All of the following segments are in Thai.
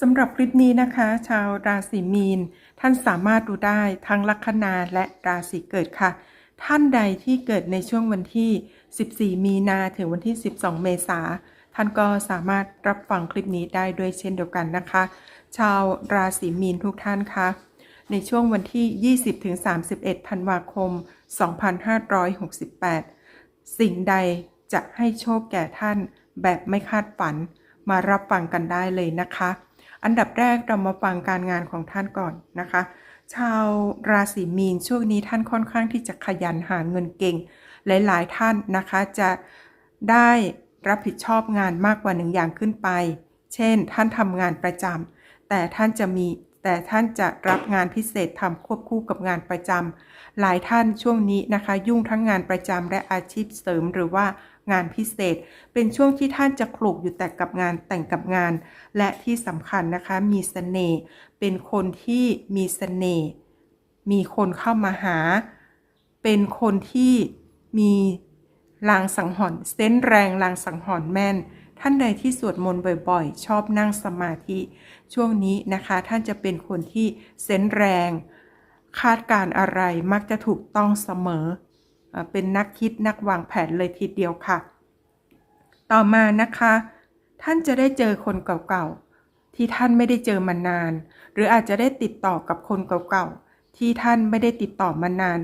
สำหรับคลิปนี้นะคะ ชาวราศีมีน ท่านสามารถดูได้ทั้งลัคนาและราศีเกิดค่ะ ท่านใดที่เกิดในช่วงวันที่ 14 มีนาถึงวันที่ 12 เมษาท่านก็สามารถรับฟังคลิปนี้ได้ด้วยเช่นเดียวกันนะคะ ชาวราศีมีนทุกท่านคะในช่วงวันที่ 20ถึง31 ธันวาคม 2568 สิ่งใดจะให้โชคแก่ท่านแบบไม่คาดฝันมารับฟังกันได้เลยนะคะ อันดับแรกเรามาฟังการงานของท่านก่อนนะคะ ชาวราศีมีนช่วงนี้ท่านค่อนข้างที่จะขยันหาเงินเก่ง หลาย ๆ ท่านนะคะจะได้รับผิดชอบงานมากกว่าหนึ่งอย่างขึ้นไป เช่น ท่านทำงานประจำแต่ท่านจะมีแต่ท่านจะรับงานพิเศษทำควบคู่กับงานประจำหลายท่านช่วงนี้นะคะ ยุ่งทั้งงานประจำและอาชีพเสริมหรือว่า งานพิเศษ เป็นช่วงที่ท่านจะคลุกอยู่แต่กับงานแต่งกับงาน และที่สำคัญนะคะมีเสน่ห์เป็นคนที่มีเสน่ห์มีคนเข้ามาหา เป็นคนที่มีลางสังหรณ์เส้นแรงลางสังหรณ์แม่น ท่านใดที่สวดมนต์บ่อยๆ ชอบนั่งสมาธิ ช่วงนี้นะคะท่านจะเป็นคนที่เส้นแรง คาดการอะไรมักจะถูกต้องเสมอ เป็นนักคิดนักวางแผนเลยทีเดียวค่ะ ต่อมานะคะ ท่านจะได้เจอคนเก่าๆ ที่ท่านไม่ได้เจอมานาน หรืออาจจะได้ติดต่อกับคนเก่าๆ ที่ท่านไม่ได้ติดต่อมานาน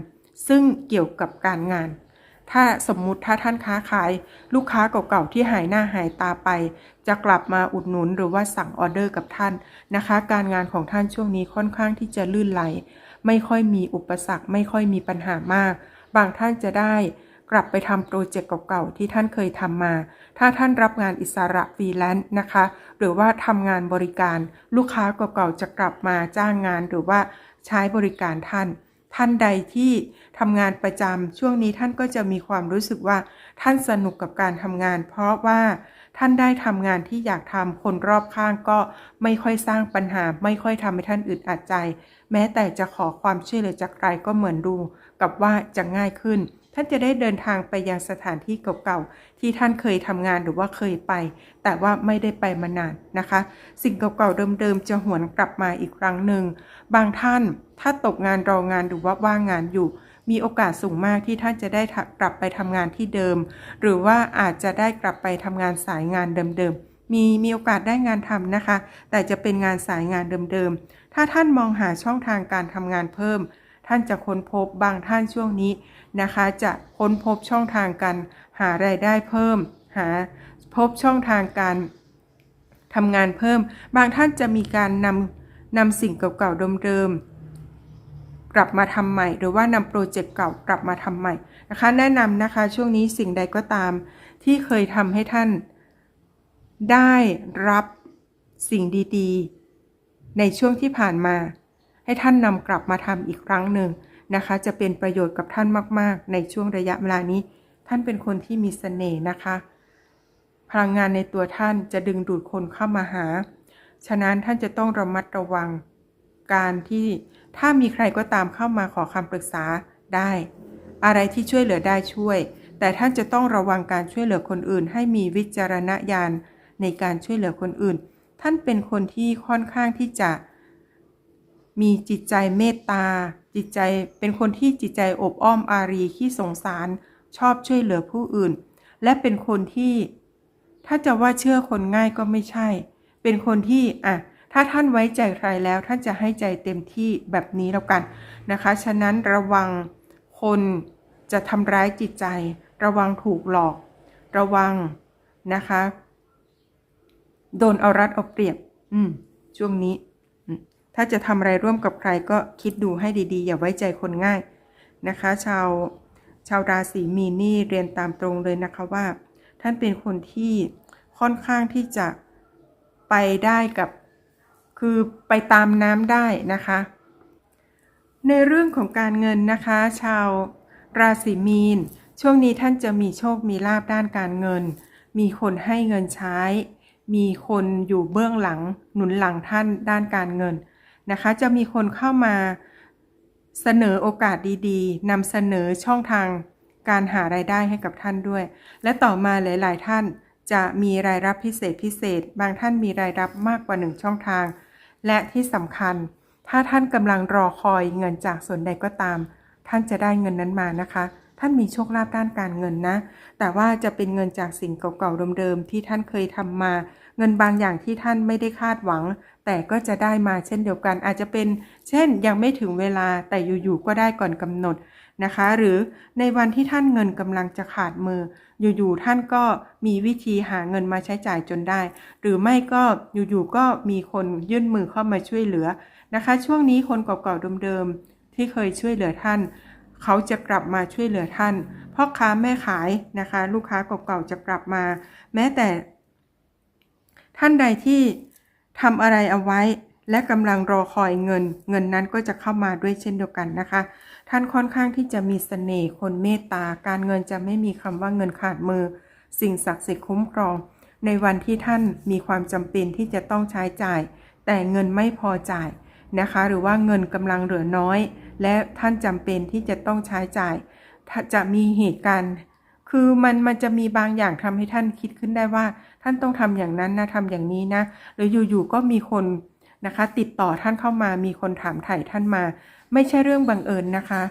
ซึ่งเกี่ยวกับการงาน ถ้าสมมุติถ้าท่านค้าขาย ลูกค้าเก่าๆ ที่หายหน้าหายตาไป จะกลับมาอุดหนุนหรือว่าสั่งออเดอร์กับท่านนะคะ การงานของท่านช่วงนี้ค่อนข้างที่จะลื่นไหล ไม่ค่อยมีอุปสรรค ไม่ค่อยมีปัญหามาก บางท่านจะได้กลับไปทำโปรเจกต์เก่าๆที่ท่านเคยทำมา ถ้าท่านรับงานอิสระฟรีแลนซ์นะคะ หรือว่าทำงานบริการลูกค้าเก่าๆจะกลับมาจ้างงานหรือว่าใช้บริการท่าน ท่านใดที่ทำงานประจำช่วงนี้ท่านก็จะมีความรู้สึกว่าท่านสนุกกับการทำงาน เพราะว่า ท่านได้ทำงานที่อยากทำคนรอบข้างก็ไม่ค่อยสร้างปัญหา ไม่ค่อยทำให้ท่านอึดอัดใจ แม้แต่จะขอความช่วยเหลือจากใครก็เหมือนดู กับว่าจะง่ายขึ้น ท่านจะได้เดินทางไปยังสถานที่เก่าๆที่ท่านเคยทำงานหรือว่าเคยไป แต่ว่าไม่ได้ไปมานานนะคะ สิ่งเก่าๆเดิมๆจะหวนกลับมาอีกครั้งหนึ่งบางท่านถ้าตกงานรองานหรือว่าว่างงานอยู่ มีโอกาสสูงมากที่ท่านจะได้กลับไปทำงานที่เดิม หรือว่าอาจจะได้กลับไปทำงานสายงานเดิมๆ มีมีโอกาสได้งานทำนะคะ แต่จะเป็นงานสายงานเดิมๆ ถ้าท่านมองหาช่องทางการทำงานเพิ่ม ท่านจะค้นพบบางท่านช่วงนี้นะคะ จะค้นพบช่องทางการหารายได้เพิ่ม หาพบช่องทางการทำงานเพิ่ม บางท่านจะมีการนำนำสิ่งเก่าๆเดิมๆ กลับมาทำใหม่ หรือว่านำโปรเจกต์เก่ากลับมาทำใหม่นะคะแนะนำนะคะช่วงนี้สิ่งใดก็ตาม ที่เคยทำให้ท่าน ได้รับสิ่งดีๆ ในช่วงที่ผ่านมา ให้ท่านนำกลับมาทำอีกครั้งหนึ่งนะคะ จะเป็นประโยชน์กับท่านมาก ๆ ในช่วงระยะเวลานี้ ท่านเป็นคนที่มีเสน่ห์นะคะ พลังงานในตัวท่านจะดึงดูดคนเข้ามาหา ฉะนั้นท่านจะต้องระมัดระวังการที่ ถ้ามีใครก็ตามเข้ามาขอคำปรึกษาได้ อะไรที่ช่วยเหลือได้ช่วย แต่ท่านจะต้องระวังการช่วยเหลือคนอื่น ให้มีวิจารณญาณในการช่วยเหลือคนอื่น ท่านเป็นคนที่ค่อนข้างที่จะ มีจิตใจเมตตา จิตใจเป็นคนที่จิตใจอบอ้อมอารีขี้สงสาร ชอบช่วยเหลือผู้อื่น และเป็นคนที่ ถ้าจะว่าเชื่อคนง่ายก็ไม่ใช่ เป็นคนที่อะ ถ้าท่านไว้ใจใครแล้วท่านจะให้ใจเต็มที่แบบนี้แล้วกันนะคะ ฉะนั้นระวังคนจะทำร้ายจิตใจ ระวังถูกหลอก ระวังนะคะ โดนเอารัดเอาเปรียบ อืม ช่วงนี้ ถ้าจะทำอะไรร่วมกับใครก็คิดดูให้ดีๆ อย่าไว้ใจคนง่ายนะคะ ชาวชาวราศีมีนนี่เรียนตามตรงเลยนะคะว่า ท่านเป็นคนที่ค่อนข้างที่จะไปได้กับ คือไปตามน้ำได้นะคะ ในเรื่องของการเงินนะคะ ชาวราศีมีน ช่วงนี้ท่านจะมีโชคมีลาบด้านการเงิน มีคนให้เงินใช้ มีคนอยู่เบื้องหลังหนุนหลังท่านด้านการเงินนะคะ จะมีคนเข้ามาเสนอโอกาสดีๆนำเสนอช่องทางการหารายได้ให้กับท่านด้วย และต่อมาหลาย ๆ ท่านจะมีรายรับพิเศษพิเศษ บางท่านมีรายรับมากกว่าหนึ่งช่องทาง และที่สำคัญ ถ้าท่านกำลังรอคอยเงินจากส่วนใดก็ตาม ท่านจะได้เงินนั้นมานะคะ ท่านมีโชคลาภด้านการเงินนะ แต่ว่าจะเป็นเงินจากสิ่งเก่าๆเดิมๆที่ท่านเคยทำมา เงินบางอย่างที่ท่านไม่ได้คาดหวัง แต่ก็จะได้มาเช่นเดียวกันอาจจะเป็น เช่นยังไม่ถึงเวลาแต่อยู่ๆก็ได้ก่อนกำหนด นะคะ หรือในวันที่ท่านเงินกำลังจะขาดมือ อยู่ๆท่านก็มีวิธีหาเงินมาใช้จ่ายจนได้ หรือไม่ก็อยู่ๆก็มีคนยื่นมือเข้ามาช่วยเหลือนะคะ ช่วงนี้คนเก่าๆเดิมๆที่เคยช่วยเหลือท่าน เขาจะกลับมาช่วยเหลือท่านพ่อค้าแม่ขายนะคะ ลูกค้าเก่าๆจะกลับมา แม้แต่ ท่านใดที่ทำอะไรเอาไว้ และกำลังรอคอยเงิน เงินนั้นก็จะเข้ามาด้วยเช่นเดียวกันนะคะ ท่านค่อนข้างที่จะมีเสน่ห์คนเมตตา การเงินจะไม่มีคำว่าเงินขาดมือ สิ่งศักดิ์สิทธิ์คุ้มครอง ในวันที่ท่านมีความจำเป็นที่จะต้องใช้จ่าย แต่เงินไม่พอจ่ายนะคะ หรือว่าเงินกำลังเหลือน้อย และท่านจำเป็นที่จะต้องใช้จ่าย จะมีเหตุการณ์คือมันมันจะมีบางอย่างทำให้ท่านคิดขึ้นได้ว่า ท่านต้องทำอย่างนั้นนะทำอย่างนี้นะหรืออยู่ๆก็มีคน นะคะ ติดต่อท่านเข้ามามีคนถามถ่ายท่านมา ไม่ใช่เรื่องบังเอิญนะคะ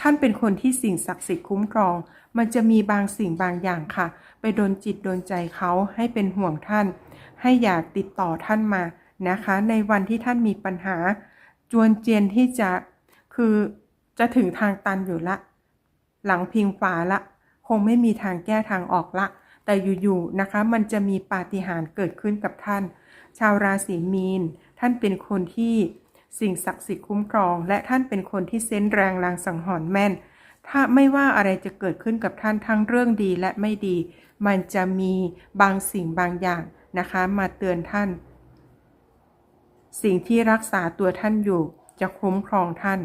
ท่านเป็นคนที่สิ่งศักดิ์สิทธิ์คุ้มครอง มันจะมีบางสิ่งบางอย่างค่ะ ไปโดนจิตโดนใจเขาให้เป็นห่วงท่าน ให้อยากติดต่อท่านมานะคะ ในวันที่ท่านมีปัญหา จวนเจียนที่จะคือจะถึงทางตันอยู่ละ หลังพิงฝาละ คงไม่มีทางแก้ทางออกละ แต่อยู่ๆนะคะ มันจะมีปาฏิหาริย์เกิดขึ้นกับท่าน ชาวราศีมีน ท่านเป็นคนที่สิ่งศักดิ์สิทธิ์คุ้มครอง และท่านเป็นคนที่เซนแรงลางสังหรณ์แม่น ถ้าไม่ว่าอะไรจะเกิดขึ้นกับท่านทั้งเรื่องดีและไม่ดี มันจะมีบางสิ่งบางอย่างนะคะ มาเตือนท่าน สิ่งที่รักษาตัวท่านอยู่จะคุ้มครองท่าน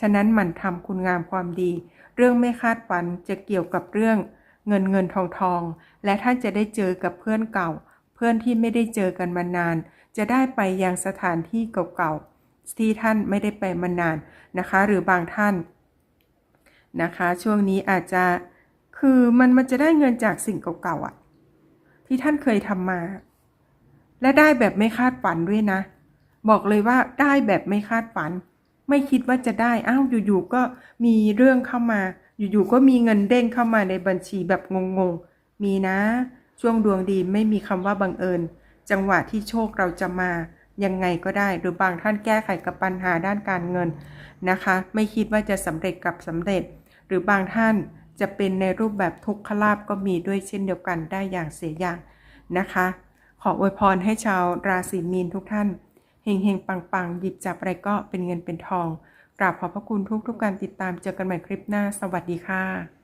ฉะนั้นหมั่นทำคุณงามความดี เรื่องไม่คาดฝันจะเกี่ยวกับเรื่อง เงินเงินทองทอง และท่านจะได้เจอกับเพื่อนเก่า พื่อนที่ไม่ได้เจอกันมานาน จะได้ไปยังสถานที่เก่าๆที่ท่านไม่ได้ไปมานานนะคะ หรือบางท่านนะคะ ช่วงนี้อาจจะคือมันมันจะได้เงินจากสิ่งเก่าๆอะ ที่ท่านเคยทำมา และได้แบบไม่คาดฝันด้วยนะ บอกเลยว่าได้แบบไม่คาดฝัน ไม่คิดว่าจะได้อ้าวอยู่ๆก็มีเรื่องเข้ามา อยู่ๆก็มีเงินเด้งเข้ามาในบัญชีแบบงงๆมีนะ ช่วงดวงดีไม่มีคำว่าบังเอิญ จังหวะที่โชคเราจะมายังไงก็ได้หรือบางท่านแก้ไขกับปัญหาด้านการเงินนะคะ ไม่คิดว่าจะสำเร็จกับสำเร็จ หรือบางท่านจะเป็นในรูปแบบทุกขลาบก็มีด้วยเช่นเดียวกันได้อย่างเสียอย่างนะคะ ขออวยพรให้ชาวราศีมีนทุกท่านเฮงเฮงปังปังหยิบจับอะไรก็เป็นเงินเป็นทองกราบขอบพระคุณทุกทุกการติดตามเจอกันใหม่คลิปหน้า สวัสดีค่ะ